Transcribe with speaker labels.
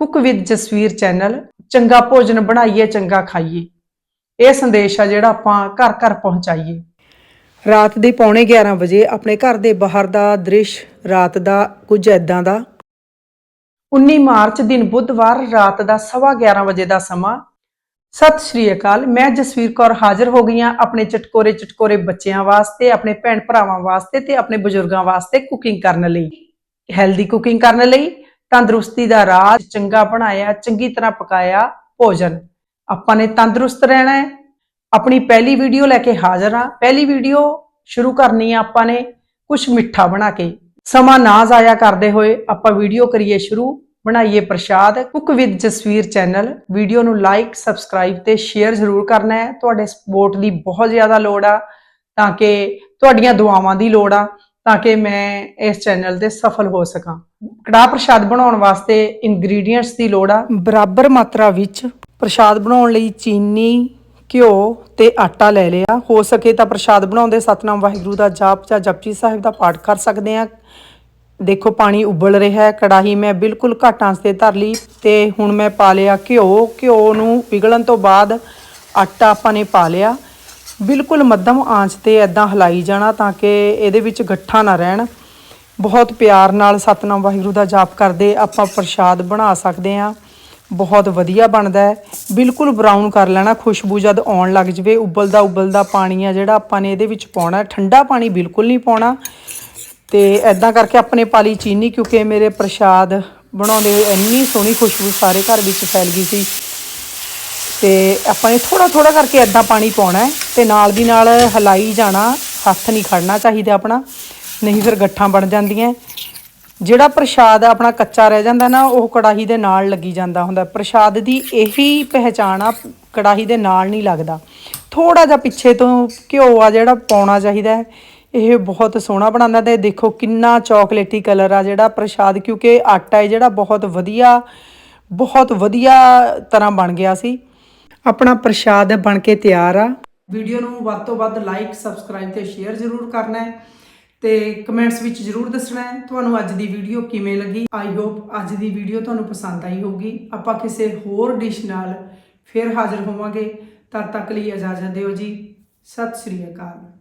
Speaker 1: Cook with Jasvir channel, ਚੰਗਾ ਭੋਜਨ ਬਣਾਈਏ, ਚੰਗਾ ਖਾਈਏ। ਇਹ ਸੰਦੇਸ਼ ਆ ਜਿਹੜਾ ਆਪਾਂ ਘਰ ਘਰ ਪਹੁੰਚਾਈਏ। ਰਾਤ ਦੇ ਪੌਣੇ 11 ਵਜੇ ਆਪਣੇ ਘਰ ਦੇ ਬਾਹਰ ਦਾ ਦ੍ਰਿਸ਼, ਰਾਤ ਦਾ ਕੁਝ ਐਦਾਂ ਦਾ। 19 ਮਾਰਚ ਦਿਨ ਬੁੱਧਵਾਰ, ਰਾਤ ਦਾ 11:30 ਵਜੇ ਦਾ ਸਮਾਂ। ਸਤਿ ਸ਼੍ਰੀ ਅਕਾਲ, ਮੈਂ ਜਸਵੀਰ ਕੌਰ ਹਾਜ਼ਰ ਹੋ ਗਈ ਹਾਂ ਆਪਣੇ ਚਟਕੋਰੇ ਚਟਕੋਰੇ ਬੱਚਿਆਂ ਵਾਸਤੇ, ਆਪਣੇ ਭੈਣ ਭਰਾਵਾਂ ਵਾਸਤੇ ਤੇ ਆਪਣੇ ਬਜ਼ੁਰਗਾਂ ਵਾਸਤੇ ਕੁਕਿੰਗ ਕਰਨ ਲਈ। ਹੈਲਦੀ ਕੁਕਿੰਗ ਕਰਨ ਲਈ। ਤੰਦਰੁਸਤੀ ਦਾ ਰਾਜ ਚੰਗਾ ਬਣਾਇਆ, ਚੰਗੀ ਤਰ੍ਹਾਂ ਪਕਾਇਆ ਭੋਜਨ। ਆਪਾਂ ਨੇ ਤੰਦਰੁਸਤ ਰਹਿਣਾ ਹੈ। ਆਪਣੀ ਪਹਿਲੀ ਵੀਡੀਓ ਲੈ ਕੇ ਹਾਜ਼ਰ ਹਾਂ। ਪਹਿਲੀ ਵੀਡੀਓ ਸ਼ੁਰੂ ਕਰਨੀ ਆ ਆਪਾਂ ਨੇ ਕੁਝ ਮਿੱਠਾ ਬਣਾ ਕੇ। ਸਮਾਂ ਨਾ ਜ਼ਾਇਆ ਕਰਦੇ ਹੋਏ ਆਪਾਂ ਵੀਡੀਓ ਕਰੀਏ ਸ਼ੁਰੂ। ਬਣਾਈਏ ਪ੍ਰਸ਼ਾਦ। Cook with Jasvir channel. Video ਨੂੰ ਲਾਈਕ ਸਬਸਕ੍ਰਾਈਬ ਤੇ ਸ਼ੇਅਰ ਜ਼ਰੂਰ ਕਰਨਾ ਹੈ। ਤੁਹਾਡੇ ਸਪੋਰਟ ਦੀ ਬਹੁਤ ਜ਼ਿਆਦਾ ਲੋੜ ਆ ਤਾਂ ਕਿ ਤੁਹਾਡੀਆਂ ਦੁਆਵਾਂ ਦੀ ਲੋੜ ਆ। ਤਾਂ ਕਿ ਮੈਂ ਇਸ ਚੈਨਲ ਤੇ ਸਫਲ ਹੋ ਸਕਾਂ। ਕੜਾਹ ਪ੍ਰਸ਼ਾਦ ਬਣਾਉਣ ਵਾਸਤੇ ਇੰਗਰੀਡੀਅੰਟਸ ਦੀ ਲੋੜ ਆ। ਬਰਾਬਰ ਮਾਤਰਾ ਵਿੱਚ ਪ੍ਰਸ਼ਾਦ ਬਣਾਉਣ ਲਈ ਚੀਨੀ, ਘਿਓ ਤੇ ਆਟਾ ਲੈ ਲਿਆ। ਹੋ ਸਕੇ ਤਾਂ ਪ੍ਰਸ਼ਾਦ ਬਣਾਉਂਦੇ ਸਤਨਾਮ ਵਾਹਿਗੁਰੂ ਦਾ ਜਾਪ ਜਾਂ ਜਪਜੀ ਸਾਹਿਬ ਦਾ ਪਾਠ ਕਰ ਸਕਦੇ ਆ ਦੇਖੋ, ਪਾਣੀ ਉਬਲ ਰਿਹਾ ਹੈ। ਕੜਾਹੀ ਮੈਂ ਬਿਲਕੁਲ ਘੱਟ ਆਂਚ ਤੇ ਧਰ ਲਈ ਤੇ ਹੁਣ ਮੈਂ ਪਾ ਲਿਆ ਘਿਓ। ਘਿਓ ਨੂੰ ਪਿਘਲਣ ਤੋਂ ਬਾਅਦ ਆਟਾ ਆਪਾਂ ਨੇ ਪਾ ਲਿਆ। ਬਿਲਕੁਲ ਮੱਧਮ ਆਂਚ ਤੇ ਐਦਾਂ ਹਿਲਾਈ ਜਾਣਾ ਤਾਂ ਕਿ ਇਹਦੇ ਵਿੱਚ ਗੱਠਾ ਨਾ ਰਹਿਣ। ਬਹੁਤ ਪਿਆਰ ਨਾਲ ਸਤਨਾਮ ਵਾਹਿਗੁਰੂ ਦਾ ਜਾਪ ਕਰਦੇ ਆਪਾਂ ਪ੍ਰਸ਼ਾਦ ਬਣਾ ਸਕਦੇ ਹਾਂ। ਬਹੁਤ ਵਧੀਆ ਬਣਦਾ ਹੈ। ਬਿਲਕੁਲ ਬਰਾਊਨ ਕਰ ਲੈਣਾ, ਖੁਸ਼ਬੂ ਜਦ ਆਉਣ ਲੱਗ ਜਵੇ, ਉਬਲਦਾ ਉਬਲਦਾ ਪਾਣੀ ਆ ਜਿਹੜਾ ਆਪਾਂ ਨੇ ਇਹਦੇ ਵਿੱਚ ਪਾਉਣਾ ਠੰਡਾ ਪਾਣੀ ਬਿਲਕੁਲ ਨਹੀਂ ਪਾਉਣਾ। ਤੇ ਐਦਾਂ ਕਰਕੇ ਆਪਣੇ ਪਾਲੀ ਚੀਨੀ, ਕਿਉਂਕਿ ਮੇਰੇ ਪ੍ਰਸ਼ਾਦ ਬਣਾਉਂਦੇ ਹੋਏ ਇੰਨੀ ਸੋਹਣੀ ਖੁਸ਼ਬੂ ਸਾਰੇ ਘਰ ਵਿੱਚ ਫੈਲ ਗਈ ਸੀ। ਤੇ ਆਪਾਂ ਨੇ ਥੋੜਾ ਥੋੜਾ ਕਰਕੇ ਐਦਾਂ ਪਾਣੀ ਪਾਉਣਾ ਹੈ ਤੇ ਨਾਲ ਦੀ ਨਾਲ ਹਲਾਈ ਜਾਣਾ, ਹੱਥ ਨਹੀਂ ਖੜਨਾ ਚਾਹੀਦਾ ਆਪਣਾ, ਨਹੀਂ ਫਿਰ ਗੱਠਾਂ ਬਣ ਜਾਂਦੀਆਂ ਜਿਹੜਾ ਪ੍ਰਸ਼ਾਦ ਆਪਣਾ ਕੱਚਾ ਰਹਿ ਜਾਂਦਾ ਨਾ, ਉਹ ਕੜਾਹੀ ਦੇ ਨਾਲ ਲੱਗੀ ਜਾਂਦਾ ਹੁੰਦਾ। ਪ੍ਰਸ਼ਾਦ ਦੀ ਇਹੀ ਪਹਿਚਾਣ ਆ, ਕੜਾਹੀ ਦੇ ਨਾਲ ਨਹੀਂ ਲੱਗਦਾ। ਥੋੜਾ ਜਿਹਾ ਪਿੱਛੇ ਤੋਂ ਘਿਓ ਆ ਜਿਹੜਾ ਪਾਉਣਾ ਚਾਹੀਦਾ ਹੈ। ਇਹ ਬਹੁਤ ਸੋਹਣਾ ਬਣਾਉਂਦਾ ਤੇ ਦੇਖੋ ਕਿੰਨਾ ਚਾਕਲੇਟੀ ਕਲਰ ਆ ਜਿਹੜਾ ਪ੍ਰਸ਼ਾਦ, ਕਿਉਂਕਿ ਆਟਾ ਹੈ ਜਿਹੜਾ ਬਹੁਤ ਵਧੀਆ ਬਹੁਤ ਵਧੀਆ ਤਰ੍ਹਾਂ ਬਣ ਗਿਆ ਸੀ। ਆਪਣਾ ਪ੍ਰਸ਼ਾਦ ਬਣ ਕੇ ਤਿਆਰ ਆ। ਵੀਡੀਓ ਨੂੰ ਵੱਧ ਤੋਂ ਵੱਧ ਲਾਈਕ, ਸਬਸਕ੍ਰਾਈਬ ਤੇ ਸ਼ੇਅਰ ਜ਼ਰੂਰ ਕਰਨਾ ਹੈ ਤੇ ਕਮੈਂਟਸ ਵਿੱਚ ਜ਼ਰੂਰ ਦੱਸਣਾ ਹੈ ਤੁਹਾਨੂੰ ਅੱਜ ਦੀ ਵੀਡੀਓ ਕਿਵੇਂ ਲੱਗੀ। ਆਈ ਹੋਪ ਅੱਜ ਦੀ ਵੀਡੀਓ ਤੁਹਾਨੂੰ ਪਸੰਦ ਆਈ ਹੋਊਗੀ। ਆਪਾਂ ਕਿਸੇ ਹੋਰ ਡਿਸ਼ ਨਾਲ ਫਿਰ ਹਾਜ਼ਰ ਹੋਵਾਂਗੇ। ਤਦ ਤੱਕ ਲਈ ਇਜਾਜ਼ਤ ਦਿਓ ਜੀ। ਸਤਿ ਸ਼੍ਰੀ ਅਕਾਲ।